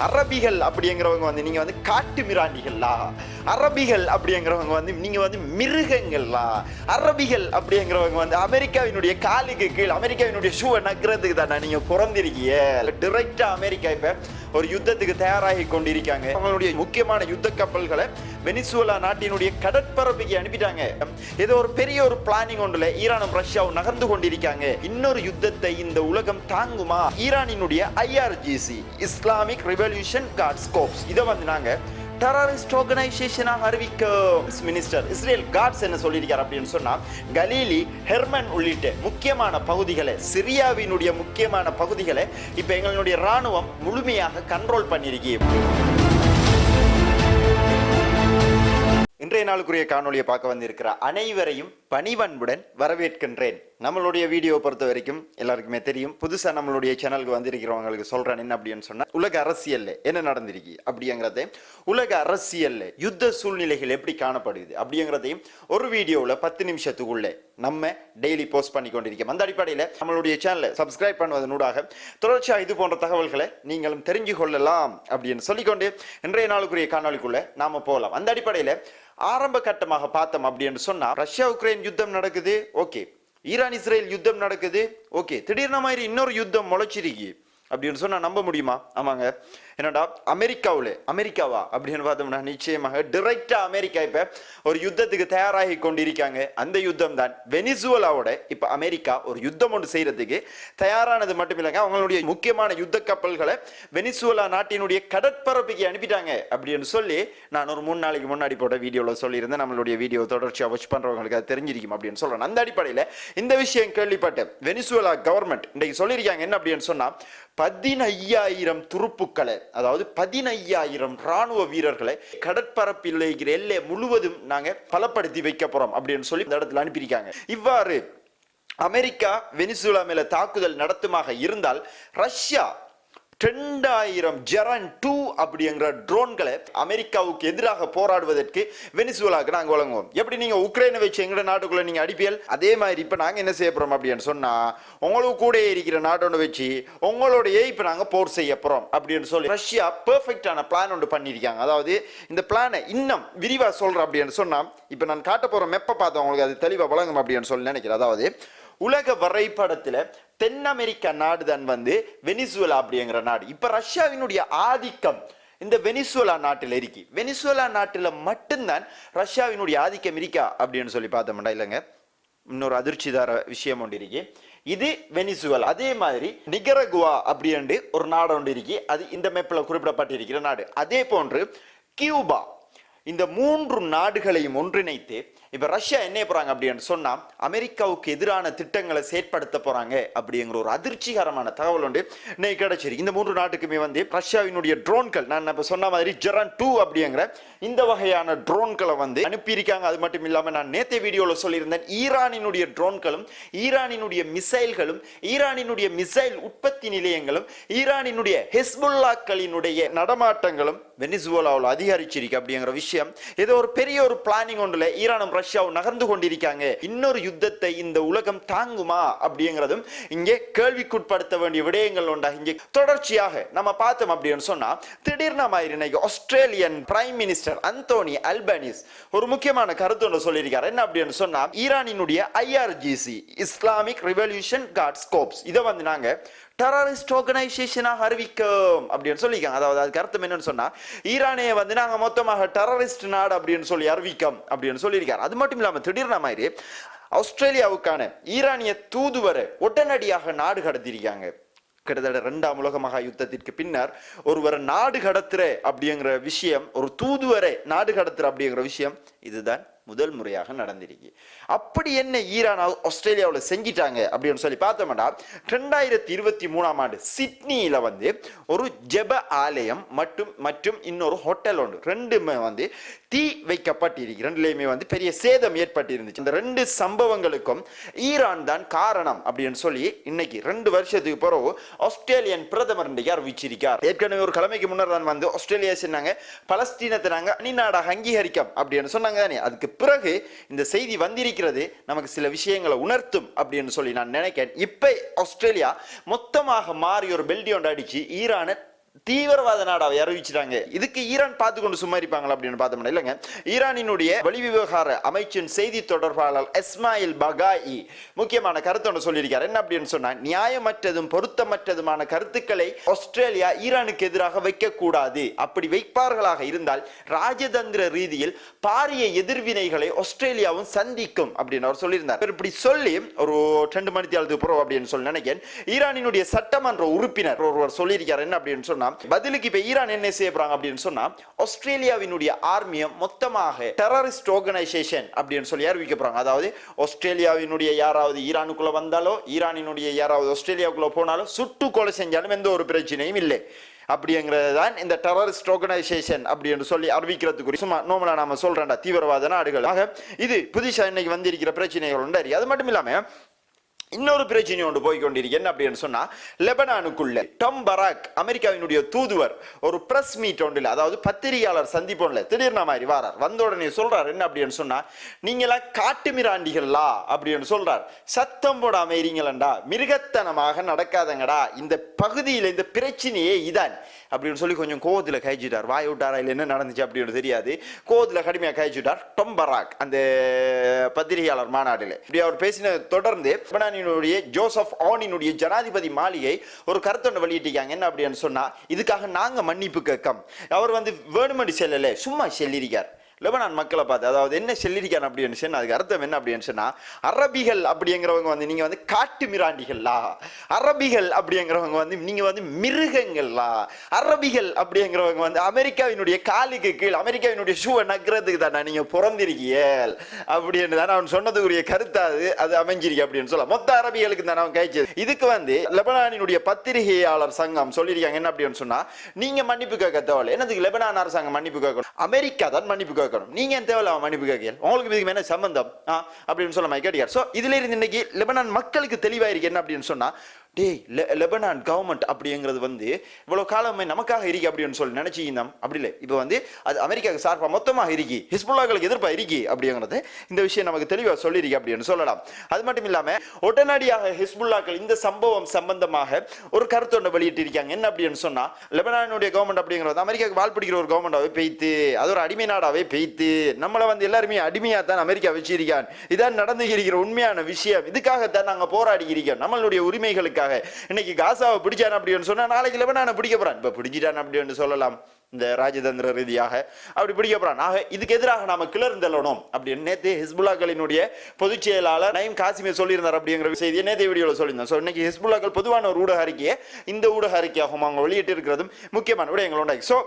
அரபிகள் அப்படிங்கிறவங்க வந்து நீங்க வந்து காட்டு மிராண்டிகளா அரபிகள் அப்படிங்கிறவங்க வந்து நீங்க வந்து மிருகங்களா அரபிகள் அப்படிங்கிறவங்க வந்து அமெரிக்காவினுடைய காலுக்கு கீழ் அமெரிக்காவினுடைய ஷூவை நக்கிறதுக்கு தானே நீங்க பிறந்திருக்கீங்க டிரெக்டா அமெரிக்கா இப்போ ஒரு யுத்தத்துக்கு தயாராகி கொண்டிருக்காங்க அவங்களுடைய முக்கியமான யுத்த கப்பல்களை வெனிசுவலா நாட்டினுடைய கடற்பரப்புக்கு அனுப்பிட்டாங்க. ஏதோ ஒரு பெரிய ஒரு பிளானிங் ஒன்றுல ஈரானும் ரஷ்யாவும் நகர்ந்து கொண்டிருக்காங்க. இன்னொரு யுத்தத்தை இந்த உலகம் தாங்குமா? ஈரானினுடைய IRGC Islamic revolution guards corps இதை வந்து நாங்கள் டெரரிஸ்ட் ஆர்கனைசேஷனாக அறிவிக்கும். மினிஸ்டர் இஸ்ரேல் காட்ஸ் என்ன சொல்லியிருக்கார் அப்படின்னு சொன்னா கலீலி ஹெர்மன் உள்ளிட்ட முக்கியமான பகுதிகளை சிரியாவினுடைய முக்கியமான பகுதிகளை இப்போ எங்களுடைய ராணுவம் முழுமையாக கண்ட்ரோல் பண்ணியிருக்கீங்க இன்றைய நாளுக்குரிய காணொளியை பார்க்க வந்திருக்கிற அனைவரையும் பணிவன்புடன் வரவேற்கின்றேன். நம்மளுடைய வீடியோ பொறுத்த வரைக்கும் எல்லாருக்குமே தெரியும். புதுசா நம்மளுடைய சேனலுக்கு வந்திருக்கிறவங்களுக்கு சொல்றேன் என்ன அப்படின்னு சொன்னா உலக அரசியலில் என்ன நடந்திருக்கு அப்படிங்கிறத உலக அரசியலில் யுத்த சூழ்நிலைகள் எப்படி காணப்படுது அப்படிங்கிறதையும் ஒரு வீடியோவில் பத்து நிமிஷத்துக்குள்ள நம்ம டெய்லி போஸ்ட் பண்ணி கொண்டிருக்கோம். அந்த அடிப்படையில் நம்மளுடைய சேனலை சப்ஸ்கிரைப் பண்ணுவதனூடாக தொடர்ச்சியாக இது போன்ற தகவல்களை நீங்களும் தெரிஞ்சு கொள்ளலாம் அப்படின்னு சொல்லிக்கொண்டு இன்றைய நாளுக்குரிய காணொளிக்குள்ள நாம போகலாம் அந்த அடிப்படையில் ஆரம்ப கட்டமாக பார்த்தோம் அப்படின்னு சொன்னா ரஷ்யா உக்ரைன் யுத்தம் நடக்குது. ஓகே. ஈரான் இஸ்ரேல் யுத்தம் நடக்குது. ஓகே திடீர்னு மாதிரி இன்னொரு யுத்தம் முளைச்சிருக்கு. அப்படின்னு சொன்னால் நம்ப முடியுமா? ஆமாங்க. என்னடா அமெரிக்காவில் அமெரிக்காவா? அப்படின்னு பார்த்தோம்னா நிச்சயமாக டிரெக்டா அமெரிக்கா இப்போ ஒரு யுத்தத்துக்கு தயாராகி கொண்டிருக்காங்க. அந்த யுத்தம் தான் வெனிசுவலாவோட இப்போ அமெரிக்கா ஒரு யுத்தம் ஒன்று செய்கிறதுக்கு தயாரானது மட்டும் இல்லைங்க. அவங்களுடைய முக்கியமான யுத்த கப்பல்களை வெனிசுவலா நாட்டினுடைய கடற்பரப்புக்கு அனுப்பிட்டாங்க அப்படின்னு சொல்லி நான் ஒரு மூணு நாளைக்கு முன்னாடி போட்ட வீடியோவில் சொல்லியிருந்தேன். நம்மளுடைய வீடியோ தொடர்ச்சியாக வாட்ச் பண்ணுறவங்களுக்கு அது தெரிஞ்சிருக்கும் அப்படின்னு சொல்கிறேன் அந்த அடிப்படையில் இந்த விஷயம் கேள்விப்பட்டேன். வெனிசுவலா கவர்மெண்ட் இன்றைக்கு சொல்லியிருக்காங்க. என்ன அப்படின்னு சொன்னால் பதினையாயிரம் துருப்புக்களை அதாவது பதினையாயிரம் ராணுவ வீரர்களை கடற்பரப்பில் இருக்கிற எல்லை முழுவதும் நாங்கள் பலப்படுத்தி வைக்க போறோம் அப்படின்னு சொல்லி இந்த இடத்துல அனுப்பியிருக்காங்க. இவ்வாறு அமெரிக்கா வெனிசுலா மேல தாக்குதல் நடத்துமாக இருந்தால் ரஷ்யா ரெண்டாயிரம் ஜெரன் டூ அப்படிங்கிற ட்ரோன்களை அமெரிக்காவுக்கு எதிராக போராடுவதற்கு வெனிசுவலாக்கு நாங்கள் வழங்குவோம். எப்படி நீங்கள் உக்ரைனை வச்சு எங்கட நாட்டுக்குள்ளே நீங்கள் அடிப்பியல்? அதே மாதிரி இப்போ நாங்கள் என்ன செய்ய போகிறோம் அப்படின்னு சொன்னால் உங்களுக்கு கூட இருக்கிற நாட்டோட வச்சு உங்களோடைய இப்போ நாங்கள் போர் செய்ய போகிறோம் அப்படின்னு சொல்லி ரஷ்யா பெர்ஃபெக்டான பிளான் ஒன்று பண்ணியிருக்காங்க. அதாவது இந்த பிளானை இன்னும் விரிவாக சொல்கிறேன் அப்படின்னு சொன்னால் இப்போ நான் காட்ட போகிற மெப்பை பார்த்து உங்களுக்கு அது தெளிவாக வழங்கும் அப்படின்னு சொல்லி நினைக்கிறேன். அதாவது உலக வரைபடத்தில் தென் அமெரிக்கா நாடு தான் வந்து வெனிசுவலா அப்படிங்கிற நாடு. இப்ப ரஷ்யாவினுடைய ஆதிக்கம் இந்த வெனிசுவலா நாட்டில் இருக்கு. வெனிசுவலா நாட்டில் மட்டும்தான் ரஷ்யாவினுடைய ஆதிக்கம் இருக்கா அப்படின்னு சொல்லி பார்த்தோம்டா இல்லைங்க. இன்னொரு அதிர்ச்சிதார விஷயம் ஒன்று இருக்கு. இது வெனிசுவல். அதே மாதிரி நிகரகுவா அப்படின்ட்டு ஒரு நாடு ஒன்று இருக்கு. அது இந்த மேப்பில் குறிப்பிடப்பட்டிருக்கிற நாடு. அதே போன்று கியூபா. இந்த மூன்று நாடுகளையும் ஒன்றிணைத்து இப்போ ரஷ்யா என்ன போகிறாங்க அப்படின்னு சொன்னால் அமெரிக்காவுக்கு எதிரான திட்டங்களை செயற்படுத்த போகிறாங்க அப்படிங்கிற ஒரு அதிர்ச்சிகரமான தகவல் உண்டு. இன்னைக்கு கிடைச்சிருக்கு. இந்த மூன்று நாட்டுக்குமே வந்து ரஷ்யாவினுடைய ட்ரோன்கள் நான் இப்போ சொன்ன மாதிரி ஜெரான் டூ அப்படிங்கிற இந்த வகையான ட்ரோன்களை வந்து அனுப்பியிருக்காங்க. அது மட்டும் இல்லாமல் நான் நேத்தே வீடியோவில் சொல்லியிருந்தேன் ஈரானினுடைய ட்ரோன்களும் ஈரானினுடைய மிசைல்களும் ஈரானினுடைய மிசைல் உற்பத்தி நிலையங்களும் ஈரானினுடைய ஹெஸ்புல்லாக்களினுடைய நடமாட்டங்களும் வெனிசுவலாவில் அதிகரிச்சிருக்கு அப்படிங்கிற விஷயம். ஏதோ ஒரு பெரிய ஒரு பிளானிங் ஒன்றில் ஈரானும் ரஷ்யாவும் நகர்ந்து கொண்டிருக்காங்க. இன்னொரு யுத்தத்தை இந்த உலகம் தாங்குமா அப்படிங்கிறதும் இங்கே கேள்விக்குட்படுத்த வேண்டிய விடயங்கள் உண்டா? இங்கே தொடர்ச்சியாக நம்ம பார்த்தோம் அப்படின்னு சொன்னா திடீர்னு மாதிரி இன்னைக்கு Australian prime minister Anthony Albanese ஒரு முக்கியமான கருத்து ஒன்று சொல்லியிருக்காரு. என்ன அப்படின்னு சொன்னா ஈரானினுடைய IRGC Islamic revolution guards corps இதை வந்து நாங்க டெரரிஸ்ட் ஆர்கனைசேஷனாக அறிவிக்கும் அப்படின்னு சொல்லியிருக்காங்க. அதாவது அதுக்கு அர்த்தம் என்னன்னு சொன்னா ஈரானே வந்து நாங்க மொத்தமாக டெரரிஸ்ட் நாடு அப்படின்னு சொல்லி அறிவிக்கும் அப்படின்னு சொல்லியிருக்காரு. அது மட்டும் இல்லாம திடீர்னு மாதிரி ஆஸ்திரேலியாவுக்கான ஈரானிய தூதுவரை உடனடியாக நாடு கடத்திருக்காங்க கிட்டத்தட்ட ரெண்டாம் உலக மகா யுத்தத்திற்கு பின்னர் ஒருவரை நாடு கடத்துற அப்படிங்கிற விஷயம் ஒரு தூதுவரை நாடு கடத்துற அப்படிங்கிற விஷயம் இதுதான் முதல் முறையாக நடந்திருக்கு. அப்படி என்ன ஈரான் ஆஸ்திரேலியாவில் செஞ்சிட்டாங்க அப்படின்னு சொல்லி பார்த்தோம்னா ரெண்டாயிரத்தி இருபத்தி மூணாம் ஆண்டு சிட்னியில வந்து ஒரு ஜெப ஆலயம் மற்றும் மற்றும் இன்னொரு ஹோட்டல் ஒன்று ரெண்டுமே வந்து தீ வைக்கப்பட்டிருக்கு ரெண்டுலேயுமே வந்து பெரிய சேதம் ஏற்பட்டிருந்துச்சு. இந்த ரெண்டு சம்பவங்களுக்கும் ஈரான் தான் காரணம் அப்படின்னு சொல்லி இன்னைக்கு ரெண்டு வருஷத்துக்கு பிறகு ஆஸ்திரேலியன் பிரதமர் இன்றைக்கு அறிவிச்சிருக்கார். ஏற்கனவே ஒரு கிழமைக்கு முன்னர் தான் வந்து ஆஸ்திரேலியா சொன்னாங்க பலஸ்தீனத்தை நாங்கள் அணிநாடாக அங்கீகரிக்கும் அப்படின்னு சொன்னாங்க தானே. அதுக்கு பிறகு இந்த செய்தி வந்திருக்கிறது நமக்கு சில விஷயங்களை உணர்த்தும் அப்படின்னு சொல்லி நான் நினைக்கிறேன். இப்போ ஆஸ்திரேலியா மொத்தமாக மாறி ஒரு பெல்டி ஒன்று அடிச்சு ஈரானை தீவிரவாத நாடாவை அறிவிச்சிட்டாங்க. இதுக்கு ஈரான் பார்த்து கொண்டு சும்மா இருப்பாங்களா அப்படின்னு பார்த்தோம்னா இல்லைங்க. ஈரானினுடைய வெளிவிவகார அமைச்சின் செய்தி தொடர்பாளர் இஸ்மாயில் பகாயி முக்கியமான கருத்து ஒன்று சொல்லியிருக்கார். என்ன அப்படின்னு சொன்னா நியாயமற்றதும் பொருத்தமற்றதுமான கருத்துக்களை ஆஸ்திரேலியா ஈரானுக்கு எதிராக வைக்கக்கூடாது. அப்படி வைப்பார்களாக இருந்தால் ராஜதந்திர ரீதியில் பாரிய எதிர்வினைகளை ஆஸ்திரேலியாவும் சந்திக்கும் அப்படின்னு அவர் சொல்லியிருந்தார். இப்படி சொல்லி ஒரு ரெண்டு மணி தேர்தலுக்கு புறம் அப்படின்னு சொல்லி நினைக்கிறேன். ஈரானினுடைய சட்டமன்ற உறுப்பினர் ஒருவர் சொல்லியிருக்கார். என்ன அப்படின்னு சொன்னா பதிலுக்கு இப்ப ஈரான் என்ன செய்ய போறாங்க அப்படின்னு சொன்னா ஆஸ்திரேலியாவினுடைய ஆர்மியை மொத்தமாக டெரரிஸ்ட் ஆர்கனைசேஷன் அப்படின்னு சொல்லி அறிவிக்க போறாங்க. அதாவது ஆஸ்திரேலியாவினுடைய யாராவது ஈரானுக்குள்ள வந்தாலோ ஈரானினுடைய யாராவது ஆஸ்திரேலியாவுக்குள்ள போனாலோ சுட்டு கொலை செஞ்சாலும் எந்த ஒரு பிரச்சனையும் இல்லை. அப்படிங்கிறது தான் இந்த டெரரிஸ்ட் ஆர்கனைசேஷன் அப்படின்னு சொல்லி அறிவிக்கிறதுக்கு சும்மா நோமலா நாம சொல்றேன்டா தீவிரவாத நாடுகள். ஆக இது புதுசா இன்னைக்கு வந்திருக்கிற பிரச்சனைகள் உண்டு. அது மட்டும் இல்லாமல் இன்னொரு பிரச்சனை ஒன்று போய் கொண்டிருக்கேன் அப்படின்னு சொன்னா லெபனானுக்குள்ள டம் பராக் அமெரிக்காவினுடைய தூதுவர் ஒரு பிரஸ் மீட் ஒன்றில் அதாவது பத்திரிகையாளர் சந்திப்போன்ல திடீர்னு மாதிரி வாரார். வந்த உடனே சொல்றார் என்ன அப்படின்னு சொன்னா நீங்களா காட்டு மிராண்டிகளா அப்படின்னு சொல்றார். சத்தம் போடாம இருங்களண்டா மிருகத்தனமாக நடக்காதங்கடா. இந்த பகுதியில் இந்த பிரச்சனையே இதான். அப்படின்னு சொல்லி கொஞ்சம் கோவத்தில் கழிச்சிட்டார் வாய் விட்டாரா இல்லை என்ன நடந்துச்சு அப்படின்னு தெரியாது. கோவத்தில் கடுமையாக கழிச்சிட்டார் டொம்பராக் அந்த பத்திரிகையாளர் மாநாட்டில். இப்படி அவர் பேசின தொடர்ந்து லெபனானினுடைய ஜோசப் ஆனினுடைய ஜனாதிபதி மாளிகை ஒரு கருத்தொன்று வெளியிட்டிருக்காங்க. என்ன அப்படின்னு சொன்னா இதுக்காக நாங்க மன்னிப்பு கேட்கம் அவர் வந்து வேணுமணி செல்லலை சும்மா செல்லிருக்கார் லெபனான் மக்களை பார்த்து அதாவது என்ன செல்லிருக்கான் அப்படின்னு சொன்னால் அதுக்கு அர்த்தம் என்ன அப்படின்னு சொன்னால் அரபிகள் அப்படிங்கிறவங்க வந்து நீங்கள் வந்து காட்டு மிராண்டிகள்லா? அரபிகள் அப்படிங்கிறவங்க வந்து நீங்கள் வந்து மிருகங்கள்லா? அரபிகள் அப்படிங்கிறவங்க வந்து அமெரிக்காவினுடைய காலுக்கு கீழ் அமெரிக்காவினுடைய ஷூவை நக்கிறதுக்கு தானே நீங்கள் பிறந்திருக்கியல் அப்படின்னு தானே அவன் சொன்னதுக்குரிய கருத்தா அது அது அமைஞ்சிருக்கு அப்படின்னு சொல்ல மொத்த அரபிகளுக்கு தானே அவன் கைச்சது இதுக்கு வந்து லெபனானினுடைய பத்திரிகையாளர் சங்கம் சொல்லியிருக்காங்க என்ன அப்படின்னு சொன்னால் நீங்க மன்னிப்பு கேட்க தேவையில்லை. என்னதுக்கு லெபனான் அரசாங்கம் மன்னிப்பு கேட்கணும்? அமெரிக்கா தான் மன்னிப்பு கேட்கணும். நீங்க ஏன் தேவையில்ல மன்னிப்பு கேட்கல உங்களுக்கு இதுக்கு என்ன சம்பந்தம்? அப்படின்னு சொல்ல மாதிரி கேட்டியார் ஸோ இதுல இருந்து இன்னைக்கு லெபனான் மக்களுக்கு தெளிவாயிருக்கு என்ன அப்படின்னு சொன்னா டேய் லெ- லெபனான் கவர்மெண்ட் அப்படிங்கிறது வந்து இவ்வளோ காலமே நமக்காக இருக்கு அப்படின்னு சொல்லி நினைச்சிருந்தோம் அப்படி இல்லை. இப்போ வந்து அது அமெரிக்காவுக்கு சார்பாக மொத்தமாக இருக்கி. ஹிஸ்புல்லாக்களுக்கு எதிர்ப்பாக இருக்கி அப்படிங்கிறது இந்த விஷயம் நமக்கு தெளிவாக சொல்லியிருக்கு அப்படின்னு சொல்லலாம். அது மட்டும் இல்லாமல் உடனடியாக ஹிஸ்புல்லாக்கள் இந்த சம்பவம் சம்பந்தமாக ஒரு கருத்து ஒன்று வெளியிட்டிருக்காங்க. என்ன அப்படின்னு சொன்னால் லெபனானுடைய கவர்மெண்ட் அப்படிங்கிறது அமெரிக்காவுக்கு வால் பிடிக்கிற ஒரு கவர்மெண்டாகவே பெய்த்து அது ஒரு அடிமை நாடாகவே பெய்த்து நம்மளை வந்து எல்லாருமே அடிமையாக தான் அமெரிக்கா வச்சிருக்கான். இதான் நடந்து இருக்கிற உண்மையான விஷயம். இதுக்காகத்தான் நாங்கள் போராடி இருக்கோம். நம்மளுடைய உரிமைகளுக்காக. இன்னைக்கு காசாவை பிடிச்சான் அப்படின்னு சொன்னா நாளைக்கு லெபனானை பிடிக்க போறான். இப்ப பிடிச்சிட்டான் அப்படின்னு சொல்லலாம் இந்த ராஜதந்திர ரீதியாக. அப்படி பிடிக்க போறான். ஆக இதுக்கு எதிராக நாம கிளர்ந்தெல்லணும் அப்படின்னு நேத்து ஹிஸ்புல்லாக்களினுடைய பொதுச் செயலாளர் நயம் காசிமே சொல்லியிருந்தார் அப்படிங்கிற செய்தியை நேற்று வீடியோவில் சொல்லியிருந்தோம் ஸோ இன்னைக்கு ஹிஸ்புல்லாக்கள் பொதுவான ஒரு ஊடக அறிக்கையை இந்த ஊடக அறிக்கையாகவும் அவங்க வெளியிட்டு இருக்கிறதும் முக்கியமான விடயங்கள் உண்டாகி. ஸோ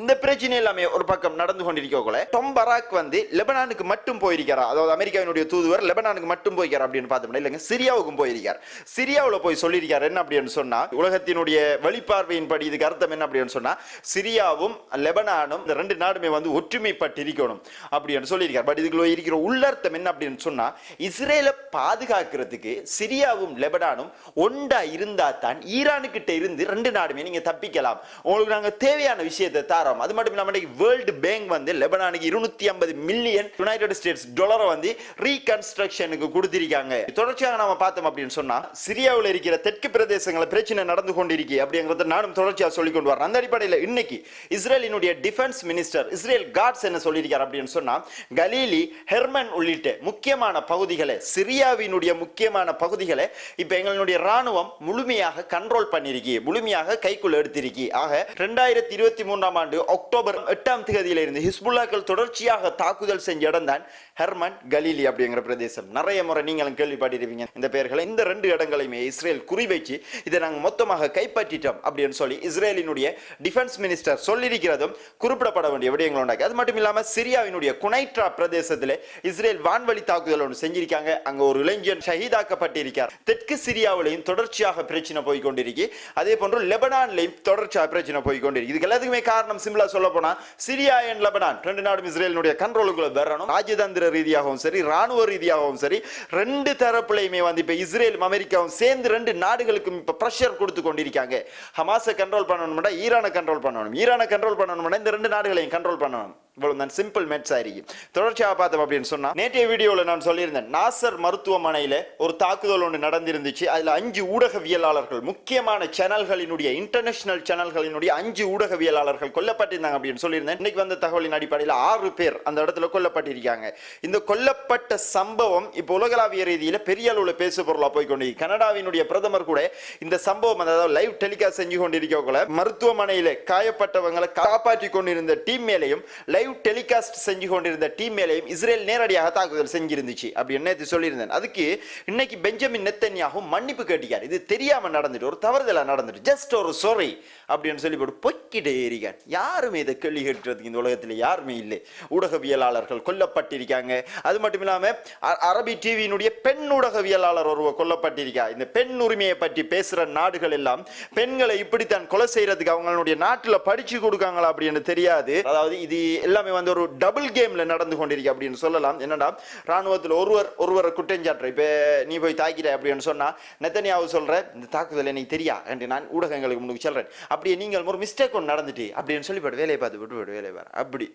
இந்த பிரச்சனை எல்லாமே ஒரு பக்கம் நடந்து கொண்டிருக்கக்குள்ள. டொம் பராக் வந்து லெபனானுக்கு மட்டும் போயிருக்காரா அதாவது அமெரிக்காவினுடைய தூதுவர் லெபனானுக்கு மட்டும் போயிருக்கார் அப்படின்னு பார்த்தோம்னா இல்லைங்க சிரியாவுக்கும் போயிருக்கார் சிரியாவில் போய் சொல்லியிருக்காரு என்ன அப்படின்னு சொன்னால் உலகத்தினுடைய வெளிப்பார்வையின்படி இதுக்கு அர்த்தம் என்ன அப்படின்னு சொன்னால் சிரியாவும் லெபனானும் இந்த ரெண்டு நாடுமே வந்து ஒற்றுமைப்பட்டு இருக்கணும் அப்படின்னு சொல்லியிருக்கார். பட் இதுக்குள்ள இருக்கிற உள்ளர்த்தம் என்ன அப்படின்னு சொன்னால் இஸ்ரேலை பாதுகாக்கிறதுக்கு சிரியாவும் லெபனானும் ஒண்டா இருந்தால் தான் ஈரானுக்கிட்ட இருந்து ரெண்டு நாடுமே நீங்கள் தப்பிக்கலாம். உங்களுக்கு நாங்கள் தேவையான விஷயத்தை ஆறாம். அது மட்டும் இல்லாமல் வேர்ல்டு பேங்க் வந்து லெபனானுக்கு இருநூத்தி ஐம்பது மில்லியன் யுனைடெட் ஸ்டேட்ஸ் டாலரை வந்து ரீகன்ஸ்ட்ரக்ஷனுக்கு கொடுத்திருக்காங்க. தொடர்ச்சியாக நாம பார்த்தோம் அப்படின்னு சொன்னா சிரியாவில் இருக்கிற தெற்கு பிரதேசங்கள பிரச்சனை நடந்து கொண்டிருக்கு அப்படிங்கிறத நானும் தொடர்ச்சியாக சொல்லி கொண்டு வரேன். அந்த அடிப்படையில் இன்னைக்கு இஸ்ரேலினுடைய டிஃபென்ஸ் மினிஸ்டர் இஸ்ரேல் காட்ஸ் என்ன சொல்லியிருக்கார் அப்படின்னு சொன்னா கலீலி ஹெர்மன் உள்ளிட்ட முக்கியமான பகுதிகளை சிரியாவினுடைய முக்கியமான பகுதிகளை இப்போ எங்களுடைய ராணுவம் முழுமையாக கண்ட்ரோல் பண்ணிருக்கி முழுமையாக கைக்குள் எடுத்திருக்கி. ஆக ரெண்டாயிரத்தி இருபத்தி மூன்றாம் ஆண்டு அக்டோபர் எட்டாம் தேதியிலிருந்து ஹிஸ்புல்லாக்கள் தொடர்ச்சியாக தாக்குதல் செஞ்ச இடம்தான் ஹெர்மன் கலீலி அப்படிங்கிற பிரதேசம். நிறைய முறை நீங்களும் கேள்விப்பட்டிருப்பீங்க இந்த பெயர்களை. இந்த ரெண்டு இடங்களையுமே இஸ்ரேல் குறிவைச்சு இதை நாங்கள் மொத்தமாக கைப்பற்றிட்டோம் அப்படின்னு சொல்லி இஸ்ரேலினுடைய டிஃபென்ஸ் மினிஸ்டர் சொல்லியிருக்கிறதும் குறிப்பிடப்பட வேண்டிய விடயங்கள் உண்டாக்கி. அது மட்டும் இல்லாமல் சிரியாவினுடைய குனைட்ரா பிரதேசத்தில் இஸ்ரேல் வான்வழி தாக்குதல் ஒன்று செஞ்சிருக்காங்க. அங்கே ஒரு இளைஞன் ஷஹீதாக்கப்பட்டிருக்கார். தெற்கு சிரியாவிலையும் தொடர்ச்சியாக பிரச்சனை போய் கொண்டிருக்கு அதே போன்று லெபனான்லையும் தொடர்ச்சியாக பிரச்சனை போய் கொண்டிருக்கு இதுக்கு எல்லாத்துக்குமே காரணம் சிம்பிளா சொல்ல போனால் சிரியா அண்ட் லெபனான். ரெண்டு நாடும் இஸ்ரேலினுடைய கண்ட்ரோலுக்குள்ள வரணும். ராஜதந்திர ரீதியாகவும் சரி ராணுவ ரீதியாகவும் சரி ரெண்டு தரப்புலையுமே வந்து இப்ப இஸ்ரேலும் அமெரிக்காவும் சேர்ந்து ரெண்டு நாடுகளுக்கும் இப்ப ப்ரெஷர் கொடுத்து கொண்டிருக்காங்க. ஹமாஸை கண்ட்ரோல் பண்ணணும்னா ஈரானை கண்ட்ரோல் பண்ணணும். ஈரானை கண்ட்ரோல் பண்ணணும்னா இந்த ரெண்டு நாடுகளையும் கண்ட்ரோல் பண்ணணும். இவ்வளவு தான் சிம்பிள் மெட்ஸ் ஆയിരിக்கும் தொடர்ச்சியாக பார்த்தோம் அப்படின்னு சொன்னால் நேற்றைய வீடியோவில் நான் சொல்லியிருந்தேன் நாசர் மருத்துவமனையில் ஒரு தாக்குதல் ஒன்று நடந்திருந்துச்சு. அதில் அஞ்சு ஊடகவியலாளர்கள் முக்கியமான சேனல்களினுடைய இன்டர்நேஷனல் சேனல்களினுடைய அஞ்சு ஊடகவியலாளர்கள் கொல்லப்பட்டிருந்தாங்க அப்படின்னு சொல்லியிருந்தேன். இன்னைக்கு வந்த தகவலின் அடிப்படையில் ஆறு பேர் அந்த இடத்துல கொல்லப்பட்டிருக்காங்க. இந்த கொல்லப்பட்ட சம்பவம் இப்போ உலகளாவிய ரீதியில் பெரிய அளவில் பேசு பொருளாக போய் கொண்டு கனடாவினுடைய பிரதமர் கூட இந்த சம்பவம் அதாவது லைவ் டெலிகாஸ்ட் செஞ்சு கொண்டிருக்கவங்களை மருத்துவமனையில் காயப்பட்டவங்களை காப்பாற்றி கொண்டிருந்த டீம் மேலையும் லைவ் டெலிகாஸ்ட் செஞ்சு கொண்டிருந்த டீம் மேலையும் இஸ்ரேல் நேரடியாக தாக்குதல் செஞ்சிருந்துச்சு. அப்படி என்ன சொல்லியிருந்தேன். அதுக்கு இன்னைக்கு பெஞ்சமின் நெத்தன்யாகும் மன்னிப்பு கேட்டிக்கார் இது தெரியாம நடந்துட்டு ஒரு தவறுதலா நடந்துட்டு ஜஸ்ட் ஒரு சொரி அப்படின்னு சொல்லி போட்டு பொக்கிட்டே ஏறிக்கார் யாருமே இதை கேள்வி கேட்கறதுக்கு இந்த உலகத்தில் யாருமே இல்லை. ஊடகவியலாளர்கள் கொல்லப்பட்டிருக்காங்க. அது மட்டும் இல்லாம அரபி டிவியினுடைய பெண் ஊடகவியலாளர் ஒருவர் கொல்லப்பட்டிருக்கா இந்த பெண் உரிமையை பற்றி பேசுற நாடுகள் எல்லாம் பெண்களை இப்படித்தான் கொலை செய்யறதுக்கு அவங்களுடைய நாட்டில் படிச்சு கொடுக்காங்களா அப்படின்னு தெரியாது. அதாவது இது எல்லாமே வந்து ஒரு டபுள் கேம்ல நடந்து கொண்டிருக்கு அப்படின்னு சொல்லலாம். என்னடா? ராணுவத்தில் ஒருவர் ஒருவரை குற்றஞ்சாட்டுற இப்போ நீ போய் தாக்கிற அப்படின்னு சொன்னா நெத்தனியாவு சொல்ற இந்த தாக்குதல் எனக்கு தெரியா? என்று நான் ஊடகங்களுக்கு முன்னுக்கு சொல்றேன். அப்படியே நீங்கள் ஒரு மிஸ்டேக் ஒன்று நடந்துட்டு அப்படின்னு சொல்லி போட்டு வேலையை பார்த்து விட்டு போய்ட்டு வேலையை பாரு. அப்படி.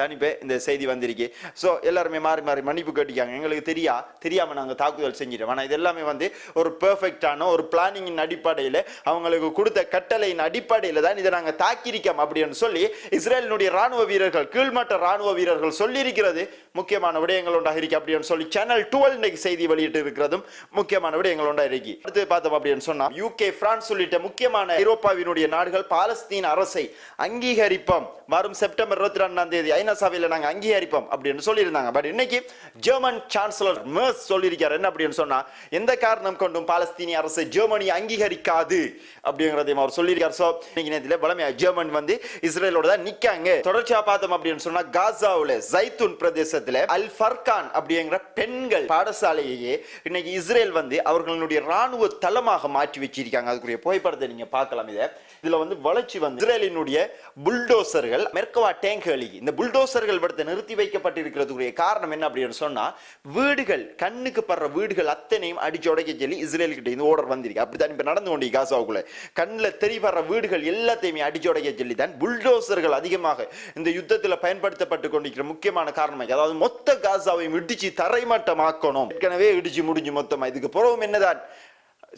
தனிப்பே இந்த செய்தி வந்திருக்கு. ஸோ எல்லாருமே மாறி மாறி மன்னிப்பு கேட்டிக்காங்க. எங்களுக்கு தெரியா தெரியாமல் நாங்கள் தாக்குதல் செஞ்சிட்டோம். ஆனால் இது எல்லாமே வந்து ஒரு பெர்ஃபெக்டான ஒரு பிளானிங்கின் அடிப்படையில் அவங்களுக்கு கொடுத்த கட்டளையின் அடிப்படையில் தான் இதை நாங்கள் தாக்கியிருக்கோம் அப்படின்னு சொல்லி இஸ்ரேலினுடைய ராணுவ வீரர்கள் கீழ்மட்ட ராணுவ வீரர்கள் சொல்லியிருக்கிறது முக்கியமான விடயங்கள் உண்டாக இருக்கு அப்படின்னு சொல்லி சேனல் டுவெல் இன்னைக்கு செய்தி வெளியிட்டு இருக்கிறதும் முக்கியமான விடயங்கள் உண்டாக இருக்கு அடுத்து பார்த்தோம் அப்படின்னு சொன்னால் யூகே பிரான்ஸ் உள்ளிட்ட முக்கியமான ஐரோப்பாவினுடைய நாடுகள் பாலஸ்தீன் அரசை அங்கீகரிப்போம். வரும் செப்டம்பர் இருபத்தி ரெண்டாம் தேதி ஐநா சபையில் நாங்கள் அங்கீகரிப்போம் அப்படின்னு சொல்லியிருந்தாங்க. பட் இன்னைக்கு ஜெர்மன் சான்சலர் மேர்ஸ் சொல்லியிருக்கார். என்ன அப்படின்னு சொன்னால் எந்த காரணம் கொண்டும் பாலஸ்தீனிய அரசு ஜெர்மனி அங்கீகரிக்காது அப்படிங்கிறதையும் அவர் சொல்லியிருக்கார். ஸோ இன்னைக்கு நேரத்தில் பலமையா ஜெர்மன் வந்து இஸ்ரேலோட தான் நிற்காங்க தொடர்ச்சியாக பார்த்தோம் அப்படின்னு சொன்னால் காசாவில் ஜைத்துன் பிரதேசத்தில் அல் ஃபர்கான் அப்படிங்கிற பெண்கள் பாடசாலையே இன்னைக்கு இஸ்ரேல் வந்து அவர்களுடைய ராணுவ தளமாக மாற்றி வச்சிருக்காங்க. அதுக்குரிய புகைப்படத்தை நீங்க பார்க்கலாம் இதை. இதுல வந்து வளர்ச்சி வந்து இஸ்ரேலினுடைய புல்டோசர்கள் மெர்கவா டேங்குகள் இந்த புல் புல்டோசர்கள் படுத்து நிறுத்தி வைக்கப்பட்டிருக்கிறதுக்குரிய காரணம் என்ன அப்படின்னு சொன்னால் வீடுகள் கண்ணுக்கு படுற வீடுகள் அத்தனையும் அடிச்சு உடைக்க சொல்லி இஸ்ரேல்கிட்ட இந்த ஓர்டர் வந்திருக்கு. அப்படித்தான் இப்போ நடந்து கொண்டு காசாவுக்குள்ள. கண்ணில் தெரியப்படுற வீடுகள் எல்லாத்தையுமே அடிச்சு உடைக்க சொல்லி தான் புல்டோசர்கள் அதிகமாக இந்த யுத்தத்தில் பயன்படுத்தப்பட்டு கொண்டிருக்கிற முக்கியமான காரணமாக அதாவது மொத்த காசாவையும் இடிச்சு தரைமட்டமாக்கணும். ஏற்கனவே இடிச்சு முடிஞ்சு மொத்தமாக இதுக்கு புறவும் என்னதான்?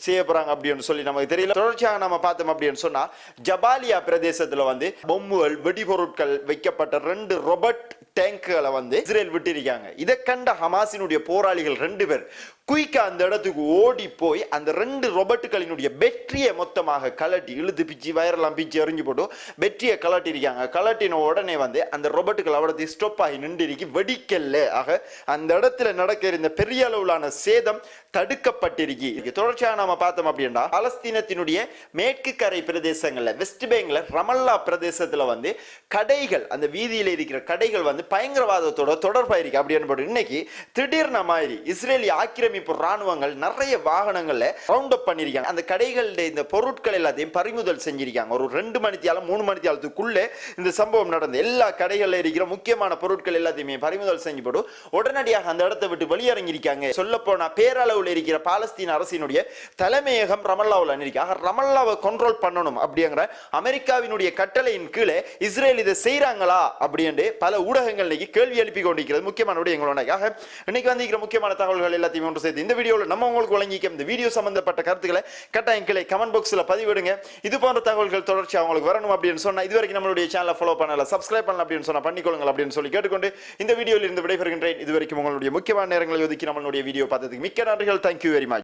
செய்ய போறாங்க அப்படின்னு சொல்லி நமக்கு தெரியல. தொடர்ச்சியாக நம்ம பார்த்தோம் அப்படின்னு சொன்னா ஜபாலியா பிரதேசத்துல வந்து பொம்முகள் வெடிபொருட்கள் வைக்கப்பட்ட ரெண்டு ரொபட் டேங்குகளை வந்து இஸ்ரேல் விட்டிருக்காங்க. இதை கண்ட ஹமாசினுடைய போராளிகள் ரெண்டு பேர் குயிக்கா அந்த இடத்துக்கு ஓடி போய் அந்த ரெண்டு ரொபட்டுகளினுடைய பெட்ரியை மொத்தமாக கலட்டி இழுத்து பிச்சு வயரெல்லாம் பிச்சு எறிஞ்சு போட்டு பெட்ரியை கலட்டிருக்காங்க கலட்டின உடனே வந்து அந்த ரொபட்டுகள் அவடத்தை ஸ்டாப் ஆகி நின்றுருக்கு. வெடிக்கல்ல. ஆக அந்த இடத்துல நடக்கிற இந்த பெரிய அளவிலான சேதம் தடுக்கப்பட்டிருக்கி. தொடர்ச்சியாக நாம பார்த்தோம் அப்படின்னா பலஸ்தீனத்தினுடைய மேற்கு கரை பிரதேசங்களில் வெஸ்ட் பெங்கில் ரமல்லா பிரதேசத்தில் வந்து கடைகள் அந்த வீதியில் இருக்கிற கடைகள் வந்து பயங்கரவாதத்தோட தொடர்பாயிருக்கு. அப்படின்னு போட்டு இன்னைக்கு திடீர்ன மாதிரி ஆக்கிரமி ஆக்கிரமிப்பு ராணுவங்கள் நிறைய வாகனங்களை ரவுண்ட் அப் பண்ணிருக்காங்க. அந்த கடைகளுடைய இந்த பொருட்கள் எல்லாத்தையும் பறிமுதல் செஞ்சிருக்காங்க. ஒரு ரெண்டு மணித்தியாலம் மூணு மணித்தியாலத்துக்குள்ளே இந்த சம்பவம் நடந்த. எல்லா கடைகள்ல இருக்கிற முக்கியமான பொருட்கள் எல்லாத்தையுமே பறிமுதல் செஞ்சு உடனடியாக அந்த இடத்தை விட்டு வெளியிறங்கியிருக்காங்க சொல்ல போனா பேரளவில் இருக்கிற பாலஸ்தீன அரசினுடைய தலைமையகம் ரமல்லாவில் இருக்கு ஆக ரமல்லாவை கண்ட்ரோல் பண்ணணும் அப்படிங்கிற அமெரிக்காவினுடைய கட்டளையின் கீழே இஸ்ரேல் இதை செய்கிறாங்களா அப்படின்னு பல ஊடகங்கள் இன்னைக்கு கேள்வி எழுப்பி கொண்டிருக்கிறது. முக்கியமான விடயங்கள் ஆக இன்னைக்கு வந்திருக்கிற முக்கியமான தகவல்கள் எல்லாத்தையும் ஒன்று சேர்த்து இந்த வீடியோவில் நம்ம உங்களுக்கு வழங்கிக்க இந்த வீடியோ சம்பந்தப்பட்ட கருத்துக்களை கட்டாயம் கிளை கமெண்ட் பாக்ஸில் பதிவிடுங்க. இது போன்ற தகவல்கள் தொடர்ச்சி அவங்களுக்கு வரணும் அப்படின்னு சொன்னால் இதுவரைக்கும் நம்மளுடைய சேனலை ஃபாலோ பண்ணல சப்ஸ்கிரைப் பண்ணல அப்படின்னு சொன்னால் பண்ணிக்கொள்ளுங்கள் அப்படின்னு சொல்லி கேட்டுக்கொண்டு இந்த வீடியோவில் இருந்து விடைபெறுகின்றேன் இதுவரைக்கும் உங்களுடைய முக்கியமான நேரங்களை ஒதுக்கி நம்மளுடைய வீடியோ பார்த்ததுக்கு மிக்க நன்றிகள். Thank you very much